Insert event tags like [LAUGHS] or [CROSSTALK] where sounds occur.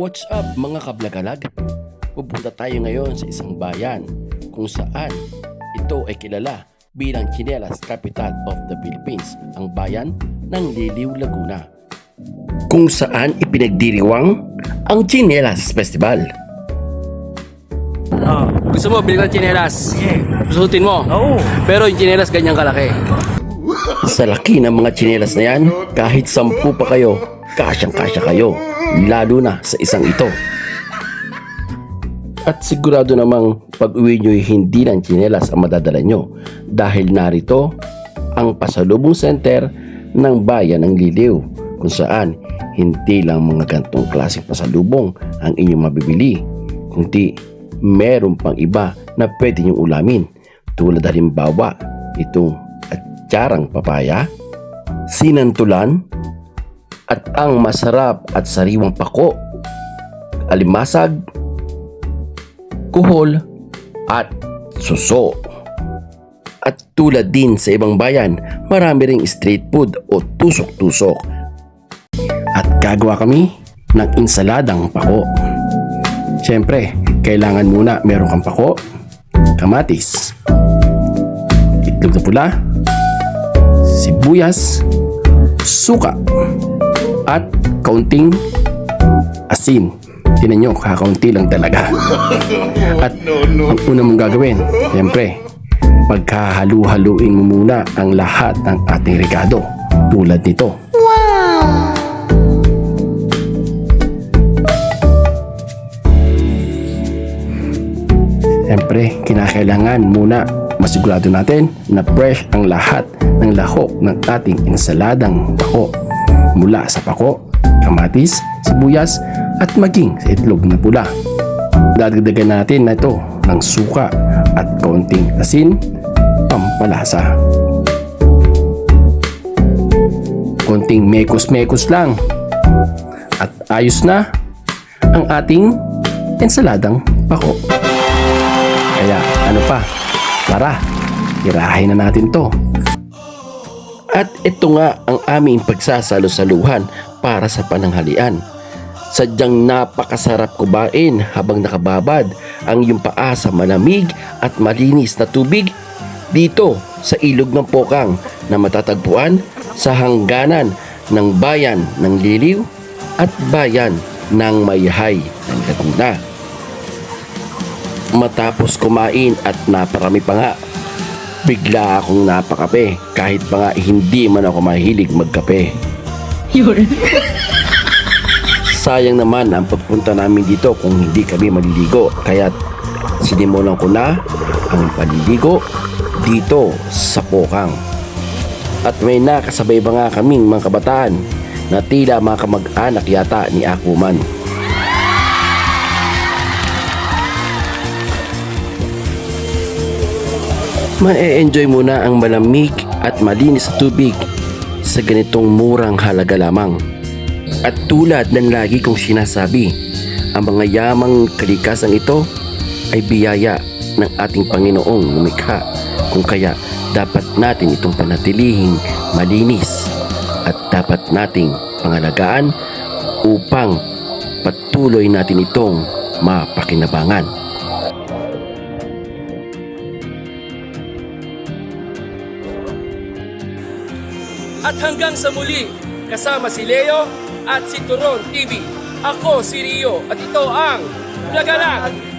What's up mga kablagalag? Pupunta tayo ngayon sa isang bayan kung saan ito ay kilala bilang Chinelas Capital of the Philippines, ang bayan ng Liliw, Laguna. Kung saan ipinagdiriwang ang Chinelas Festival. Oh, gusto mo, bili ka ng chinelas. Susutin mo. Oo. Pero yung chinelas ganyan kalaki. Sa laki ng mga tsinelas na yan, kahit sampu pa kayo, kasyang-kasya kayo, lalo na sa isang ito. At sigurado namang pag uwi nyo hindi lang tsinelas ang madadala nyo dahil narito ang pasalubong center ng bayan ng Liliw kung saan hindi lang mga gantong klaseng pasalubong ang inyong mabibili kundi meron pang iba na pwede nyong ulamin tulad halimbawa itong atsarang papaya, sinantulan, at ang masarap at sariwang pako, alimasag, kuhol, at suso. At tulad din sa ibang bayan, marami ring street food o tusok-tusok. At gagawa kami ng insaladang pako. Siyempre, kailangan muna meron kang pako, kamatis, itlog na pula, sibuyas, suka, at kaunting asin. Tinan nyo, kakaunti lang talaga. [LAUGHS] At ang una mong gagawin, siyempre, pagkahalu-haluin mo muna ang lahat ng ating regado tulad nito. Siyempre, kinakailangan muna masigurado natin na fresh ang lahat ng lahok ng ating insaladang pako mula sa pako, kamatis, sibuyas at maging sa itlog na pula. Dadagdagan natin na ito ng suka at konting asin, pampalasa. Konting mekos-mekos lang at ayos na ang ating ensaladang pako. Kaya ano pa, tara, tirahin na natin to. At ito nga ang aming pagsasalo-saluhan para sa pananghalian. Sadyang napakasarap kumain habang nakababad ang iyong paa sa malamig at malinis na tubig dito sa ilog ng Pokang na matatagpuan sa hangganan ng bayan ng Liliw at bayan ng Mayhay ng Laguna. Matapos kumain at naparami pa nga, bigla akong napakape kahit pa nga hindi man ako mahilig magkape. Sayang naman ang pagpunta namin dito kung hindi kami maliligo kaya sinimulan ko na ang paliligo dito sa Pokang. At may nakasabay pa nga kaming mga kabataan na tila mga kamag-anak yata ni Akuman. Ma-enjoy mo na ang malamig at malinis na tubig sa ganitong murang halaga lamang. At tulad ng lagi kong sinasabi, ang mga yamang kalikasan ito ay biyaya ng ating Panginoong lumikha kung kaya dapat natin itong panatilihing malinis at dapat nating pangalagaan upang patuloy natin itong mapakinabangan. At hanggang sa muli, kasama si Leo at si Turon TV. Ako si Rio at ito ang Lagalag